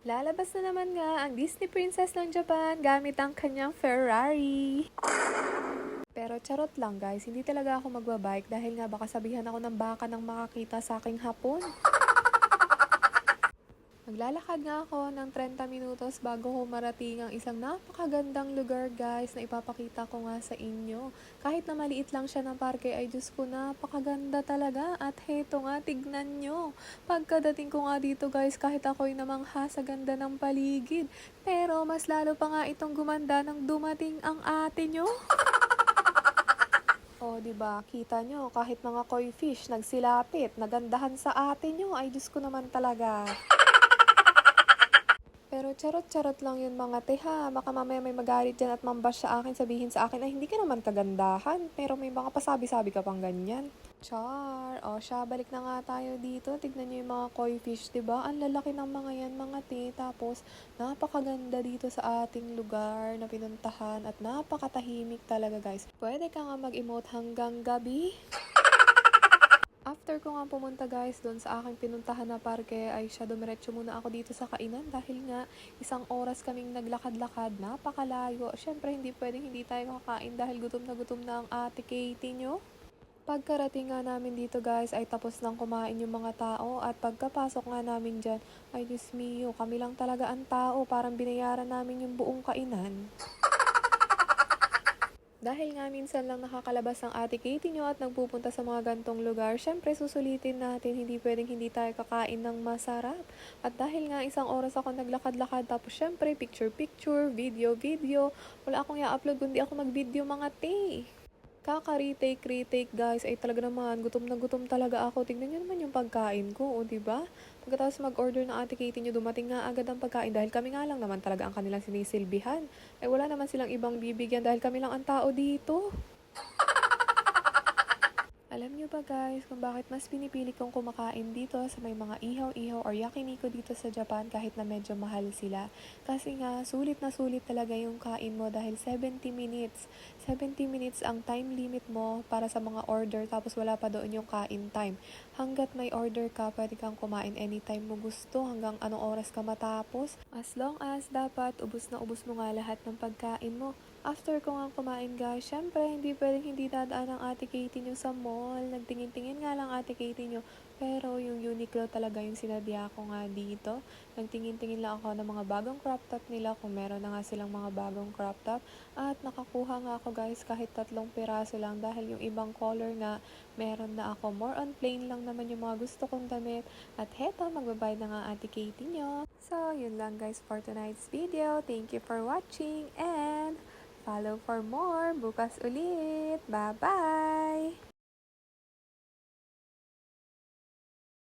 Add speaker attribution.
Speaker 1: Lalabas na naman nga ang Disney Princess ng Japan gamit ang kanyang Ferrari. Pero charot lang guys, hindi talaga ako magbabike dahil nga baka sabihan ako ng baka nang makakita sa aking hapon. Maglalakad nga ako ng 30 minutos bago ko marating ang isang napakagandang lugar guys na ipapakita ko nga sa inyo. Kahit na maliit lang siya ng parke ay Diyos ko napakaganda talaga at heto nga tignan nyo. Pagkadating ko nga dito guys kahit ako'y namangha sa ganda ng paligid. Pero mas lalo pa nga itong gumanda nang dumating ang ate nyo. O, di ba? Kita nyo, kahit mga koi fish nagsilapit, nagandahan sa ate nyo, ay Diyos ko naman talaga. Pero charot-charot lang yun mga teha. Baka mamaya may magalit dyan at mambash sa akin, sabihin sa akin, ay hindi ka naman kagandahan. Pero may mga pasabi-sabi ka pang ganyan. Char, o siya, balik na nga tayo dito. Tignan nyo yung mga koi fish, ba? Ang lalaki ng mga yan, mga te. Tapos, napakaganda dito sa ating lugar na pinuntahan at napakatahimik talaga, guys. Pwede ka nga mag-emote hanggang gabi. After ko nga pumunta guys doon sa aking pinuntahan na parke ay siya dumiretso muna ako dito sa kainan dahil nga isang oras kaming naglakad-lakad, napakalayo. Syempre hindi pwedeng hindi tayo kakain dahil gutom na gutom na ang ate Katie nyo. Pagkarating nga namin dito guys ay tapos nang kumain yung mga tao at pagkapasok nga namin dyan ay Diyos mio, kami lang talaga ang tao parang binayaran namin yung buong kainan. Dahil nga minsan lang nakakalabas ang ate Katie nyo at nagpupunta sa mga gantong lugar, syempre susulitin natin, hindi pwedeng hindi tayo kakain ng masarap. At dahil nga isang oras ako naglakad-lakad, tapos syempre picture-picture, video-video, wala akong i-upload kundi ako mag-video mga te. Kaka-retake, retake guys, ay talaga naman, gutom na gutom talaga ako. Tignan nyo naman yung pagkain ko, o diba? Pagkatapos mag-order ng ate Katie nyo, dumating nga agad ang pagkain dahil kami nga lang naman talaga ang kanilang sinisilbihan. Ay wala naman silang ibang bibigyan dahil kami lang ang tao dito. Alam nyo ba guys kung bakit mas pinipili kong kumakain dito sa may mga ihaw-ihaw or yakiniko dito sa Japan kahit na medyo mahal sila? Kasi nga, sulit na sulit talaga yung kain mo dahil 70 minutes. 70 minutes ang time limit mo para sa mga order tapos wala pa doon yung kain time. Hanggat may order ka, pwede kang kumain anytime mo gusto hanggang anong oras ka matapos. As long as dapat ubus na ubus mo nga lahat ng pagkain mo. After ko nga kumain guys, syempre hindi pwedeng hindi dadaan ang ate Katie nyo sa mall. Nagtingin-tingin nga lang ate Katie nyo. Pero yung Uniqlo talaga yung sinadya ko nga dito. Nagtingin-tingin lang ako ng mga bagong crop top nila kung meron na nga silang mga bagong crop top. At nakakuha nga ako guys kahit tatlong piraso lang dahil yung ibang color nga meron na ako. More on plain lang naman yung mga gusto kong damit. At heto, magbabayad na nga ate Katie nyo. So, yun lang guys for tonight's video. Thank you for watching and follow for more bukas ulit. Bye-bye!